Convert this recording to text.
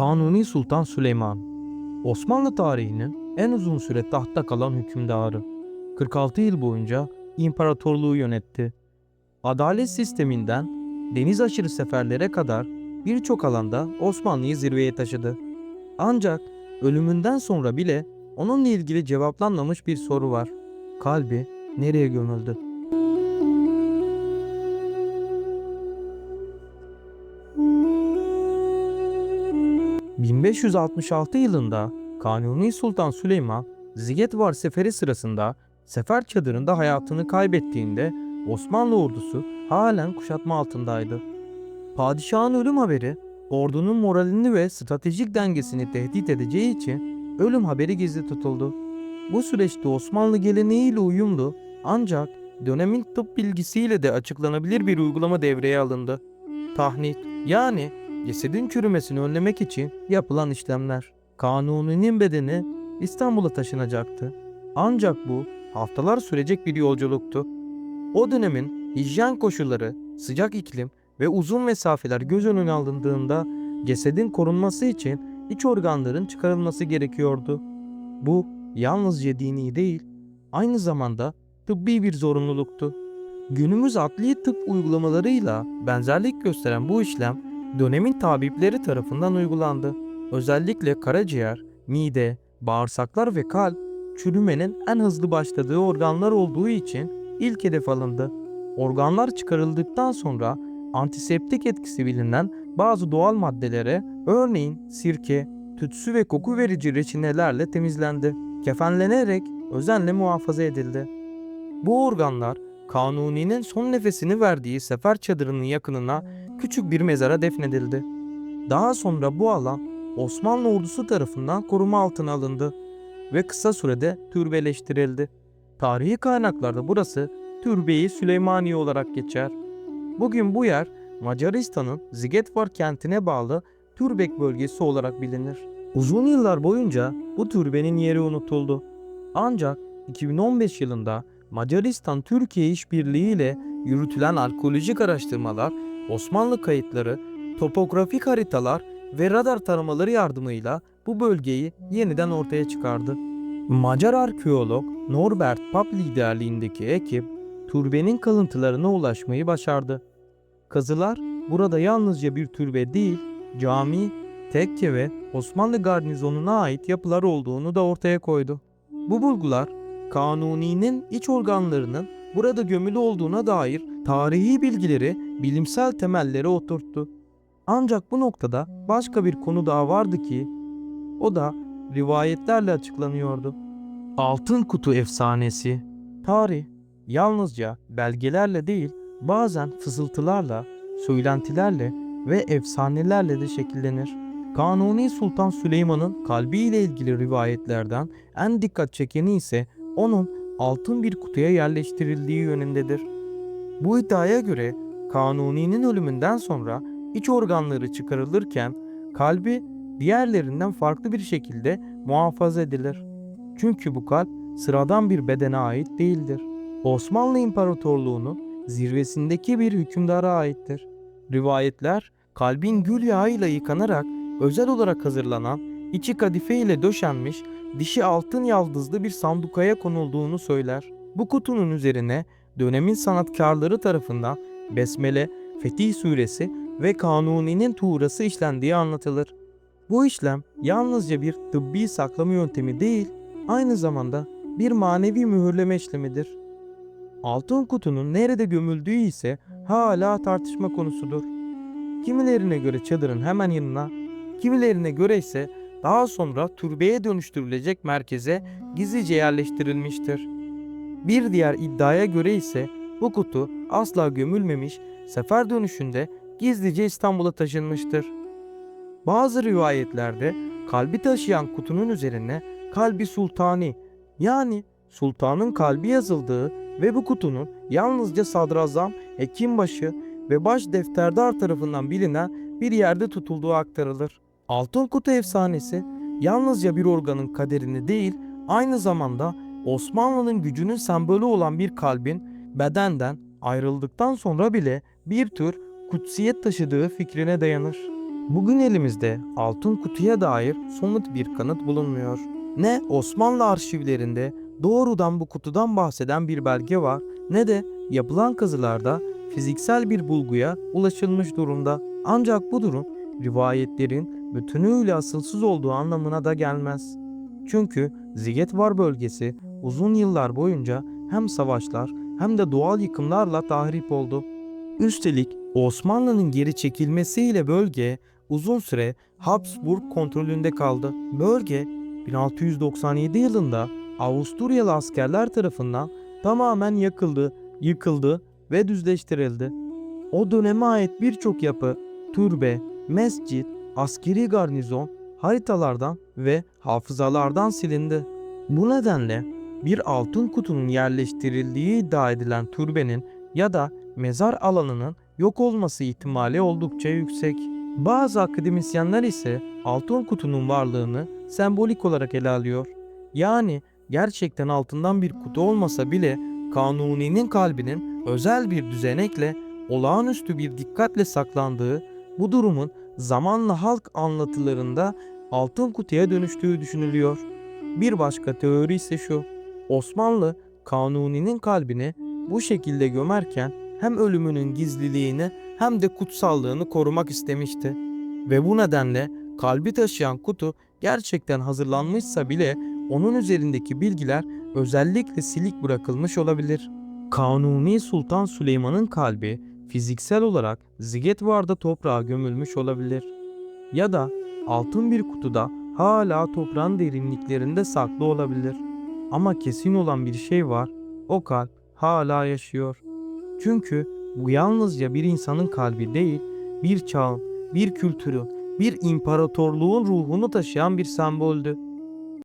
Kanuni Sultan Süleyman Osmanlı tarihinin en uzun süre tahtta kalan hükümdarı. 46 yıl boyunca imparatorluğu yönetti. Adalet sisteminden deniz aşırı seferlere kadar birçok alanda Osmanlı'yı zirveye taşıdı. Ancak ölümünden sonra bile onunla ilgili cevaplanmamış bir soru var. Kalbi nereye gömüldü? ...1566 yılında Kanuni Sultan Süleyman Zigetvar Seferi sırasında sefer çadırında hayatını kaybettiğinde Osmanlı ordusu halen kuşatma altındaydı. Padişahın ölüm haberi ordunun moralini ve stratejik dengesini tehdit edeceği için ölüm haberi gizli tutuldu. Bu süreçte Osmanlı geleneğiyle uyumlu ancak dönemin tıp bilgisiyle de açıklanabilir bir uygulama devreye alındı. Tahnit yani cesedin çürümesini önlemek için yapılan işlemler. Kanuni'nin bedeni İstanbul'a taşınacaktı. Ancak bu haftalar sürecek bir yolculuktu. O dönemin hijyen koşulları, sıcak iklim ve uzun mesafeler göz önüne alındığında cesedin korunması için iç organların çıkarılması gerekiyordu. Bu yalnızca dini değil, aynı zamanda tıbbi bir zorunluluktu. Günümüz adli tıp uygulamalarıyla benzerlik gösteren bu işlem dönemin tabipleri tarafından uygulandı. Özellikle karaciğer, mide, bağırsaklar ve kalp çürümenin en hızlı başladığı organlar olduğu için ilk hedef alındı. Organlar çıkarıldıktan sonra antiseptik etkisi bilinen bazı doğal maddelere örneğin sirke, tütsü ve koku verici reçinelerle temizlendi. Kefenlenerek özenle muhafaza edildi. Bu organlar Kanuni'nin son nefesini verdiği sefer çadırının yakınına küçük bir mezara defnedildi. Daha sonra bu alan Osmanlı ordusu tarafından koruma altına alındı ve kısa sürede türbeleştirildi. Tarihi kaynaklarda burası Türbe-i Süleymaniye olarak geçer. Bugün bu yer Macaristan'ın Zigetvar kentine bağlı Türbek bölgesi olarak bilinir. Uzun yıllar boyunca bu türbenin yeri unutuldu. Ancak 2015 yılında Macaristan Türkiye işbirliği ile yürütülen arkeolojik araştırmalar, Osmanlı kayıtları, topografik haritalar ve radar taramaları yardımıyla bu bölgeyi yeniden ortaya çıkardı. Macar arkeolog Norbert Pap liderliğindeki ekip türbenin kalıntılarına ulaşmayı başardı. Kazılar burada yalnızca bir türbe değil, cami, tekke ve Osmanlı garnizonuna ait yapılar olduğunu da ortaya koydu. Bu bulgular Kanuni'nin iç organlarının burada gömülü olduğuna dair tarihi bilgileri bilimsel temellere oturttu. Ancak bu noktada başka bir konu daha vardı ki o da rivayetlerle açıklanıyordu. Altın Kutu Efsanesi Tarih yalnızca belgelerle değil bazen fısıltılarla, söylentilerle ve efsanelerle de şekillenir. Kanuni Sultan Süleyman'ın kalbiyle ilgili rivayetlerden en dikkat çekeni ise onun altın bir kutuya yerleştirildiği yönündedir. Bu iddiaya göre Kanuni'nin ölümünden sonra iç organları çıkarılırken kalbi diğerlerinden farklı bir şekilde muhafaza edilir. Çünkü bu kalp sıradan bir bedene ait değildir. Osmanlı İmparatorluğu'nun zirvesindeki bir hükümdara aittir. Rivayetler kalbin gül yağıyla yıkanarak özel olarak hazırlanan içi kadife ile döşenmiş dişi altın yaldızlı bir sandukaya konulduğunu söyler. Bu kutunun üzerine dönemin sanatkarları tarafından Besmele, Fetih Suresi ve Kanuni'nin tuğrası işlendiği anlatılır. Bu işlem yalnızca bir tıbbi saklama yöntemi değil, aynı zamanda bir manevi mühürleme işlemidir. Altın kutunun nerede gömüldüğü ise hala tartışma konusudur. Kimilerine göre çadırın hemen yanına, kimilerine göre ise daha sonra türbeye dönüştürülecek merkeze gizlice yerleştirilmiştir. Bir diğer iddiaya göre ise bu kutu asla gömülmemiş, sefer dönüşünde gizlice İstanbul'a taşınmıştır. Bazı rivayetlerde kalbi taşıyan kutunun üzerine kalbi sultani yani sultanın kalbi yazıldığı ve bu kutunun yalnızca sadrazam, hekimbaşı ve baş defterdar tarafından bilinen bir yerde tutulduğu aktarılır. Altın kutu efsanesi yalnızca bir organın kaderini değil, aynı zamanda Osmanlı'nın gücünün sembolü olan bir kalbin bedenden ayrıldıktan sonra bile bir tür kutsiyet taşıdığı fikrine dayanır. Bugün elimizde altın kutuya dair somut bir kanıt bulunmuyor. Ne Osmanlı arşivlerinde doğrudan bu kutudan bahseden bir belge var ne de yapılan kazılarda fiziksel bir bulguya ulaşılmış durumda. Ancak bu durum rivayetlerin bütünüyle asılsız olduğu anlamına da gelmez. Çünkü Zigetvar bölgesi uzun yıllar boyunca hem savaşlar hem de doğal yıkımlarla tahrip oldu. Üstelik Osmanlı'nın geri çekilmesiyle bölge uzun süre Habsburg kontrolünde kaldı. Bölge 1697 yılında Avusturyalı askerler tarafından tamamen yakıldı, yıkıldı ve düzleştirildi. O döneme ait birçok yapı, türbe, mescit, askeri garnizon haritalardan ve hafızalardan silindi. Bu nedenle bir altın kutunun yerleştirildiği iddia edilen türbenin ya da mezar alanının yok olması ihtimali oldukça yüksek. Bazı akademisyenler ise altın kutunun varlığını sembolik olarak ele alıyor. Yani gerçekten altından bir kutu olmasa bile Kanuni'nin kalbinin özel bir düzenekle olağanüstü bir dikkatle saklandığı bu durumun zamanla halk anlatılarında altın kutuya dönüştüğü düşünülüyor. Bir başka teori ise şu. Osmanlı Kanuni'nin kalbini bu şekilde gömerken hem ölümünün gizliliğini hem de kutsallığını korumak istemişti. Ve bu nedenle kalbi taşıyan kutu gerçekten hazırlanmışsa bile onun üzerindeki bilgiler özellikle silik bırakılmış olabilir. Kanuni Sultan Süleyman'ın kalbi fiziksel olarak Zigetvar'da toprağa gömülmüş olabilir. Ya da altın bir kutuda hala toprağın derinliklerinde saklı olabilir. Ama kesin olan bir şey var. O kalp hala yaşıyor. Çünkü bu yalnızca bir insanın kalbi değil, bir çağın, bir kültürün, bir imparatorluğun ruhunu taşıyan bir semboldü.